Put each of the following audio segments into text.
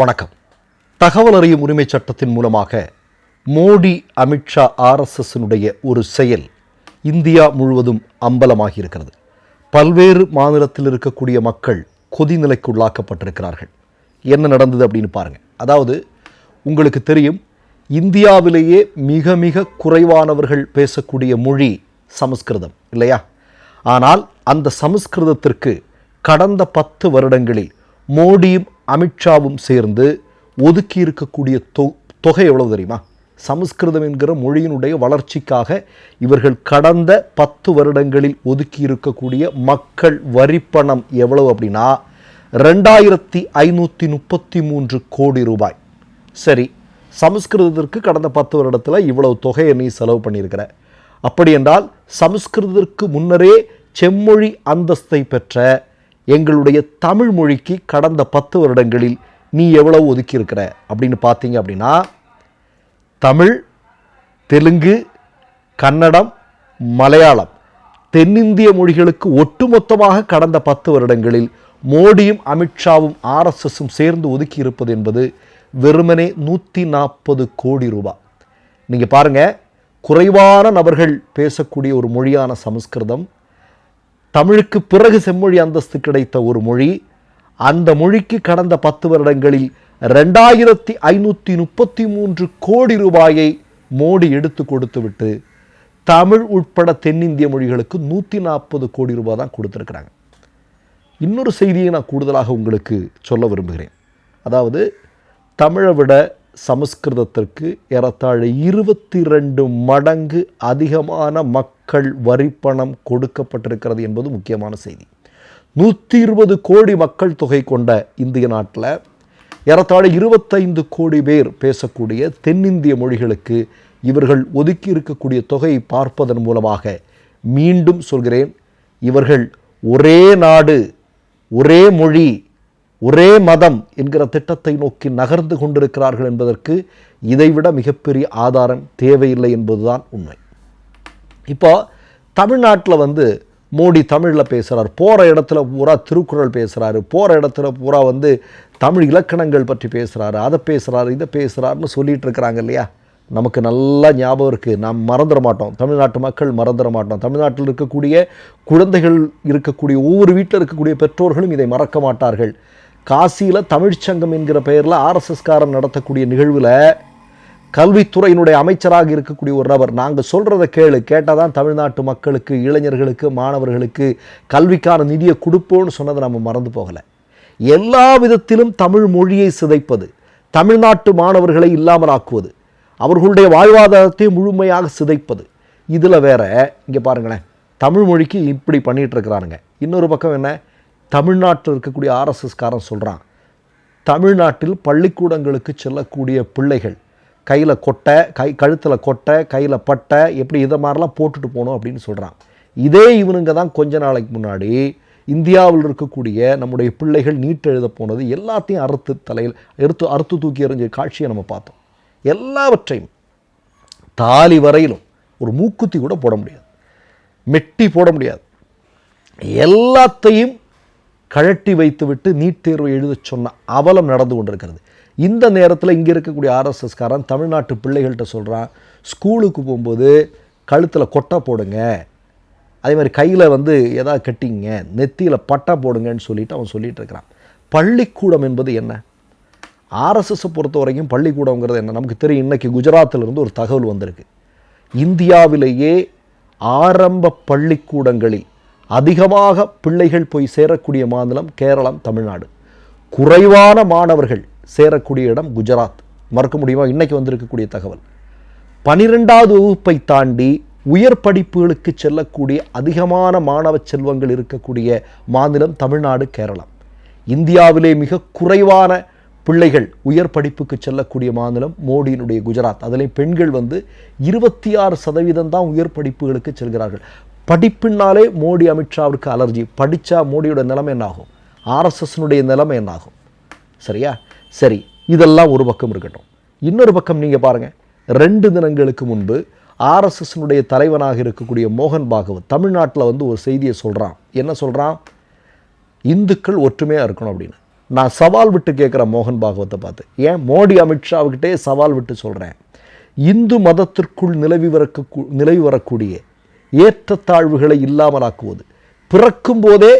வணக்கம். தகவல் அறியும் உரிமை சட்டத்தின் மூலமாக மோடி அமித்ஷா ஆர்எஸ்எஸ்னுடைய ஒரு செயல் இந்தியா முழுவதும் அம்பலமாகி இருக்கிறது பல்வேறு மாநிலத்தில் இருக்கக்கூடிய மக்கள் கொதிநிலைக்கு உள்ளாக்கப்பட்டிருக்கிறார்கள். என்ன நடந்தது அப்படின்னு பாருங்க. அதாவது உங்களுக்கு தெரியும் இந்தியாவிலேயே மிக மிக குறைவானவர்கள் பேசக்கூடிய மொழி சமஸ்கிருதம் இல்லையா? ஆனால் அந்த சமஸ்கிருதத்திற்கு கடந்த பத்து வருடங்களில் மோடியும் அமித்ஷாவும் சேர்ந்து ஒதுக்கி இருக்கக்கூடிய தொ தொகை எவ்வளவு தெரியுமா? சமஸ்கிருதம் என்கிற மொழியினுடைய வளர்ச்சிக்காக இவர்கள் கடந்த பத்து வருடங்களில் ஒதுக்கி இருக்கக்கூடிய மக்கள் வரிப்பணம் எவ்வளவு அப்படின்னா ரெண்டாயிரத்தி ஐநூற்றி முப்பத்தி மூன்று கோடி ரூபாய். சரி சமஸ்கிருதத்திற்கு கடந்த பத்து வருடத்தில் இவ்வளவு தொகையை நீ செலவு பண்ணியிருக்கிற. அப்படி என்றால் சமஸ்கிருதத்திற்கு முன்னரே செம்மொழி அந்தஸ்தை பெற்ற எங்களுடைய தமிழ் மொழிக்கு கடந்த பத்து வருடங்களில் நீ எவ்வளவு ஒதுக்கியிருக்கிற? அப்படின்னு பார்த்தீங்க அப்படின்னா தமிழ் தெலுங்கு கன்னடம் மலையாளம் தென்னிந்திய மொழிகளுக்கு ஒட்டுமொத்தமாக கடந்த பத்து வருடங்களில் மோடியும் அமித்ஷாவும் ஆர்எஸ்எஸும் சேர்ந்து ஒதுக்கி இருப்பது என்பது வெறுமனே நூற்றி நாற்பது கோடி ரூபாய் நீங்கள் பாருங்கள் குறைவான நபர்கள் பேசக்கூடிய ஒரு மொழியான சமஸ்கிருதம் தமிழுக்கு பிறகு செம்மொழி அந்தஸ்து கிடைத்த ஒரு மொழி. அந்த மொழிக்கு கடந்த பத்து வருடங்களில் ரெண்டாயிரத்தி ஐநூற்றி முப்பத்தி மூன்று கோடி ரூபாயை மோடி எடுத்து கொடுத்துவிட்டு தமிழ் உட்பட தென்னிந்திய மொழிகளுக்கு நூற்றி நாற்பது கோடி ரூபாய் தான் கொடுத்துருக்குறாங்க. இன்னொரு செய்தியை நான் கூடுதலாக உங்களுக்கு சொல்ல விரும்புகிறேன். அதாவது தமிழை விட சமஸ்கிருதத்திற்கு ஏறத்தாழ இருபத்தி ரெண்டு மடங்கு அதிகமான மக்கள் வரிப்பணம் கொடுக்கப்பட்டிருக்கிறது என்பது முக்கியமான செய்தி. நூற்றி இருபது கோடி மக்கள் தொகை கொண்ட இந்திய நாட்டில் ஏறத்தாழ இருபத்தைந்து கோடி பேர் பேசக்கூடிய தென்னிந்திய மொழிகளுக்கு இவர்கள் ஒதுக்கி இருக்கக்கூடிய தொகையை பார்ப்பதன் மூலமாக மீண்டும் சொல்கிறேன் இவர்கள் ஒரே நாடு ஒரே மொழி ஒரே மதம் என்கிற திட்டத்தை நோக்கி நகர்ந்து கொண்டிருக்கிறார்கள் என்பதற்கு இதைவிட மிகப்பெரிய ஆதாரம் தேவையில்லை என்பதுதான் உண்மை. இப்போ தமிழ்நாட்டில் வந்து மோடி தமிழில் பேசுகிறார் போகிற இடத்துல பூரா திருக்குறள் பேசுகிறாரு போகிற இடத்துல பூரா வந்து தமிழ் இலக்கணங்கள் பற்றி பேசுகிறாரு அதை பேசுகிறாரு இதை பேசுகிறாருன்னு சொல்லிட்டு இருக்கிறாங்க இல்லையா? நமக்கு நல்லா ஞாபகம் இருக்குது நாம் மறந்துட மாட்டோம். தமிழ்நாட்டு மக்கள் மறந்துட மாட்டோம். தமிழ்நாட்டில் இருக்கக்கூடிய குழந்தைகள் இருக்கக்கூடிய ஒவ்வொரு வீட்டில் இருக்கக்கூடிய பெற்றோர்களும் இதை மறக்க மாட்டார்கள். காசியில் தமிழ்ச்சங்கம் என்கிற பெயரில் ஆர்எஸ்எஸ்காரன் நடத்தக்கூடிய நிகழ்வில் கல்வித்துறையினுடைய அமைச்சராக இருக்கக்கூடிய ஒரு நபர். நாங்கள் சொல்கிறத கேளு. கேட்டால் தான் தமிழ்நாட்டு மக்களுக்கு இளைஞர்களுக்கு மாணவர்களுக்கு கல்விக்கான நிதியை கொடுப்போம்னு சொன்னதை நம்ம மறந்து போகலை. எல்லா விதத்திலும் தமிழ் மொழியை சிதைப்பது தமிழ்நாட்டு மாணவர்களை இல்லாமல் ஆக்குவது அவர்களுடைய வாழ்வாதாரத்தை முழுமையாக சிதைப்பது இதில் வேற இங்கே பாருங்களேன் தமிழ் மொழிக்கு இப்படி பண்ணிகிட்டு இருக்கிறானுங்க. இன்னொரு பக்கம் என்ன? தமிழ்நாட்டில் இருக்கக்கூடிய ஆர்எஸ்எஸ்காரன் சொல்கிறான் தமிழ்நாட்டில் பள்ளிக்கூடங்களுக்கு செல்லக்கூடிய பிள்ளைகள் கையில் கொட்டை கை கழுத்தில் கொட்டை கையில் பட்டை எப்படி இதை மாதிரிலாம் போட்டுட்டு போகணும் அப்படின்னு சொல்கிறான் இதே இவனுங்க தான் கொஞ்ச நாளைக்கு முன்னாடி இந்தியாவில் இருக்கக்கூடிய நம்முடைய பிள்ளைகள் நீட் எழுத போனது எல்லாத்தையும் அறுத்து தலையில் எடுத்து அறுத்து தூக்கி எறிஞ்ச காட்சியை நம்ம பார்த்தோம். எல்லாவற்றையும் தாலி வரையிலும் ஒரு மூக்குத்தி கூட போட முடியாது. மெட்டி போட முடியாது. எல்லாத்தையும் கழட்டி வைத்துவிட்டு நீட் தேர்வு எழுதச் சொன்ன அவலம் நடந்து கொண்டிருக்கிறது. இந்த நேரத்தில் இங்கே இருக்கக்கூடிய ஆர்எஸ்எஸ்காரன் தமிழ்நாட்டு பிள்ளைகள்கிட்ட சொல்கிறான் ஸ்கூலுக்கு போகும்போது கழுத்தில் கொட்டை போடுங்க. அதே மாதிரி கையில் வந்து எதாவது கட்டிங்க நெத்தியில் பட்டா போடுங்கன்னு சொல்லிட்டு அவன் சொல்லிகிட்டு இருக்கிறான். பள்ளிக்கூடம் என்பது என்ன? ஆர்எஸ்எஸை பொறுத்த வரைக்கும் பள்ளிக்கூடங்கிறது என்ன? நமக்கு தெரியும் இன்றைக்கி குஜராத்திலிருந்து ஒரு தகவல் வந்திருக்கு. இந்தியாவிலேயே ஆரம்ப பள்ளிக்கூடங்களில் அதிகமாக பிள்ளைகள் போய் சேரக்கூடிய மாநிலம் கேரளம் தமிழ்நாடு. குறைவான மாணவர்கள் சேரக்கூடிய இடம் குஜராத். மறக்க முடியுமா? இன்னைக்கு வந்திருக்கக்கூடிய தகவல். பனிரெண்டாவது வகுப்பை தாண்டி உயர் படிப்புகளுக்கு செல்லக்கூடிய அதிகமான மாணவ செல்வங்கள் இருக்கக்கூடிய மாநிலம் தமிழ்நாடு கேரளம். இந்தியாவிலே மிக குறைவான பிள்ளைகள் உயர் படிப்புக்கு செல்லக்கூடிய மாநிலம் மோடியினுடைய குஜராத். அதிலே பெண்கள் வந்து இருபத்தி ஆறு சதவீதம் தான் உயர் படிப்புகளுக்கு செல்கிறார்கள். படிப்பினாலே மோடி அமித்ஷாவிற்கு அலர்ஜி. படித்தா மோடியோட நிலைமை என்னாகும்? ஆர்எஸ்எஸ்னுடைய நிலைமை என்னாகும்? சரியா? சரி இதெல்லாம் ஒரு பக்கம் இருக்கட்டும். இன்னொரு பக்கம் நீங்கள் பாருங்கள் ரெண்டு தினங்களுக்கு முன்பு ஆர்எஸ்எஸ்னுடைய தலைவனாக இருக்கக்கூடிய மோகன் பாகவத் தமிழ்நாட்டில் வந்து ஒரு செய்தியை சொல்கிறான் என்ன சொல்கிறான் இந்துக்கள் ஒற்றுமையாக இருக்கணும் அப்படின்னு. நான் சவால் விட்டு கேட்குற மோகன் பாகவத்தை பார்த்து. ஏன்? மோடி அமித்ஷாவுக்கிட்டே சவால் விட்டு சொல்கிறேன் இந்து மதத்திற்குள் நிலவி வரக்கு நிலவி வரக்கூடிய ஏற்றத்தாழ்வுகளை இல்லாமலாக்குவது. பிறக்கும் போதே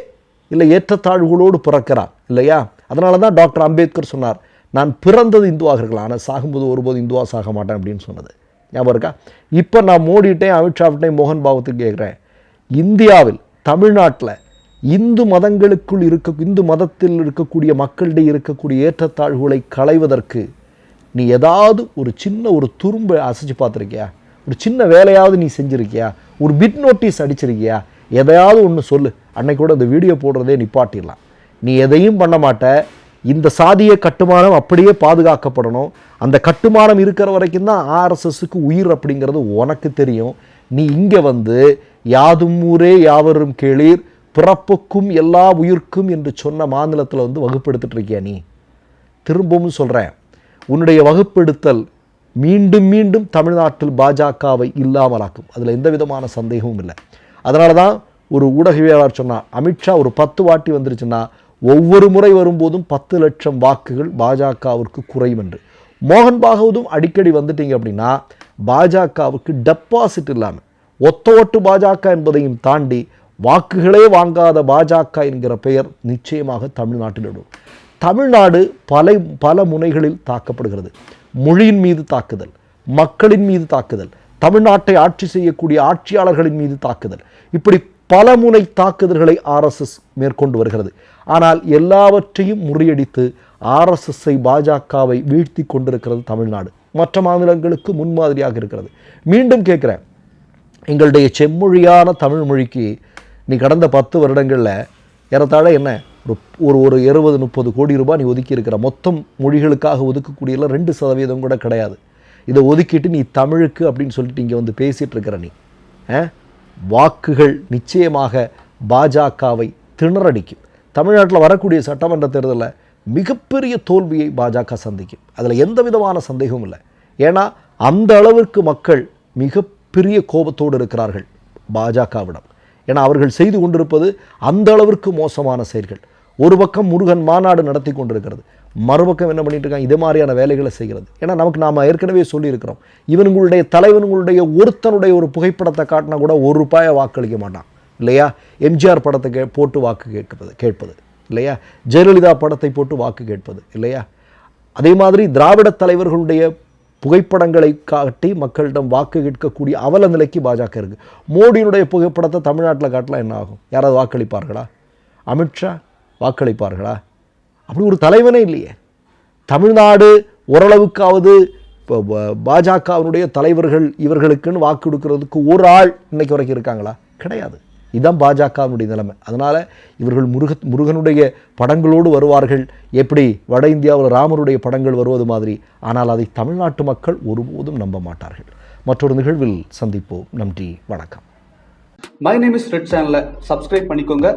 இல்லை ஏற்றத்தாழ்வுகளோடு பிறக்கிறான் இல்லையா? அதனால தான் டாக்டர் அம்பேத்கர் சொன்னார் நான் பிறந்தது இந்துவாக இருக்கலாம் ஆனால் சாகும்போது ஒருபோது இந்துவாக சாக மாட்டேன் அப்படின்னு சொன்னது. ஞாபகம் இருக்கா? இப்போ நான் மோடிட்டேன் அமித்ஷாவிட்டேன் மோகன் பாபத்துக்கு கேட்குறேன். இந்தியாவில் தமிழ்நாட்டில் இந்து மதங்களுக்குள் இருக்க இந்து மதத்தில் இருக்கக்கூடிய மக்களிடையே இருக்கக்கூடிய ஏற்றத்தாழ்வுகளை களைவதற்கு நீ ஏதாவது ஒரு சின்ன ஒரு துரும்பை அசைச்சு பார்த்துருக்கியா? ஒரு சின்ன வேலையாவது நீ செஞ்சுருக்கியா? ஒரு பிட் நோட்டீஸ் அடிச்சிருக்கியா? எதையாவது ஒன்று சொல்லு. அன்னைக்கு கூட இந்த வீடியோ போடுறதே நிப்பாட்டிடலாம். நீ எதையும் பண்ண மாட்ட. இந்த சாதிய கட்டுமானம் அப்படியே பாதுகாக்கப்படணும். அந்த கட்டுமானம் இருக்கிற வரைக்கும் தான் ஆர்எஸ்எஸ்க்கு உயிர் அப்படிங்கிறது உனக்கு தெரியும். நீ இங்கே வந்து யாதும் ஊரே யாவரும் கேளீர் பிறப்புக்கும் எல்லா உயிர்க்கும் என்று சொன்ன மாநிலத்தில் வந்து வகுப்பெடுத்துட்டு இருக்கியா நீ? திரும்பவும் சொல்கிறேன் உன்னுடைய வகுப்பெடுத்தல் மீண்டும் மீண்டும் தமிழ்நாட்டில் பாஜகவை இல்லாமலாக்கும். அதில் எந்த விதமான சந்தேகமும் இல்லை. அதனால தான் ஒரு ஊடகவியலாளர் சொன்னார் அமித்ஷா ஒரு பத்து வாட்டி வந்துருச்சுன்னா ஒவ்வொரு முறை வரும்போதும் பத்து லட்சம் வாக்குகள் பாஜகவிற்கு குறையும் என்று. மோகன் பாகவதும் அடிக்கடி வந்துட்டீங்க அப்படின்னா பாஜகவுக்கு டெபாசிட் இல்லாமல் ஒத்த ஓட்டு பாஜக என்பதையும் தாண்டி வாக்குகளே வாங்காத பாஜக என்கிற பெயர் நிச்சயமாக தமிழ்நாட்டில் இடும். தமிழ்நாடு பல பல முனைகளில் தாக்கப்படுகிறது. மொழியின் மீது தாக்குதல் மக்களின் மீது தாக்குதல் தமிழ்நாட்டை ஆட்சி செய்யக்கூடிய ஆட்சியாளர்களின் மீது தாக்குதல். இப்படி பல முனை தாக்குதல்களை ஆர்எஸ்எஸ் மேற்கொண்டு வருகிறது. ஆனால் எல்லாவற்றையும் முறியடித்து ஆர்எஸ்எஸ்ஸை பாஜகவை வீழ்த்தி கொண்டிருக்கிறது தமிழ்நாடு. மற்ற மாநிலங்களுக்கு முன்மாதிரியாக இருக்கிறது. மீண்டும் கேட்குறேன். எங்களுடைய செம்மொழியான தமிழ் மொழிக்கு நீ கடந்த பத்து வருடங்களில் ஏறத்தாழ என்ன? ஒரு ஒரு இருபது முப்பது கோடி ரூபாய் நீ ஒதுக்கி இருக்கிற மொத்தம் மொழிகளுக்காக ஒதுக்கக்கூடியல ரெண்டு சதவீதம் கூட கிடையாது. இதை ஒதுக்கிட்டு நீ தமிழுக்கு அப்படின்னு சொல்லிட்டு இங்கே வந்து பேசிகிட்டு இருக்கிற நீ ஆ? வாக்குகள் நிச்சயமாக பாஜகவை திணறடிக்கும். தமிழ்நாட்டில் வரக்கூடிய சட்டமன்ற தேர்தலில் மிகப்பெரிய தோல்வியை பாஜக சந்திக்கும். அதில் எந்த விதமான சந்தேகமும் இல்லை. ஏன்னா அந்த அளவிற்கு மக்கள் மிகப்பெரிய கோபத்தோடு இருக்கிறார்கள் பாஜகவிடம். ஏன்னா அவர்கள் செய்து கொண்டிருப்பது அந்த அளவிற்கு மோசமான செயல்கள். ஒரு பக்கம் முருகன் மாநாடு நடத்தி கொண்டிருக்கிறது. மறுபக்கம் என்ன பண்ணிட்டு இருக்காங்க இதே மாதிரியான வேலைகளை செய்கிறது. ஏன்னா நமக்கு நாம் ஏற்கனவே சொல்லியிருக்கிறோம். இவனுங்களுடைய தலைவனுங்களுடைய ஒருத்தனுடைய ஒரு புகைப்படத்தை காட்டினா கூட ஒரு ரூபாயை வாக்களிக்க மாட்டான். இல்லையா? எம்ஜிஆர் படத்தை கே போட்டு வாக்கு கேட்பது கேட்பது. இல்லையா? ஜெயலலிதா படத்தை போட்டு வாக்கு கேட்பது. இல்லையா? அதே மாதிரி திராவிட தலைவர்களுடைய புகைப்படங்களை காட்டி மக்களிடம் வாக்கு கேட்கக்கூடிய அவல நிலைக்கு பாஜக இருக்குது மோடியினுடைய புகைப்படத்தை தமிழ்நாட்டில் காட்டலாம் என்ன ஆகும்? யாராவது வாக்களிப்பார்களா? அமித்ஷா? வாக்களிப்பார்களா? அப்படி ஒரு தலைவனே இல்லையே. தமிழ்நாடு ஓரளவுக்காவது இப்போ பாஜகவினுடைய தலைவர்கள் இவர்களுக்குன்னு வாக்கு கொடுக்கறதுக்கு ஒரு ஆள் இன்னைக்கு வரைக்கும் இருக்காங்களா? கிடையாது. இதுதான் பாஜகவினுடைய நிலைமை. அதனால் இவர்கள் முருக முருகனுடைய படங்களோடு வருவார்கள். எப்படி? வட இந்தியாவில் ராமருடைய படங்கள் வருவது மாதிரி. ஆனால் அதை தமிழ்நாட்டு மக்கள் ஒருபோதும் நம்ப மாட்டார்கள். மற்றொரு நிகழ்வில் சந்திப்போம். நன்றி. வணக்கம். மை நேம் இஸ் ரெட் சேனலை சப்ஸ்கிரைப் பண்ணிக்கோங்க.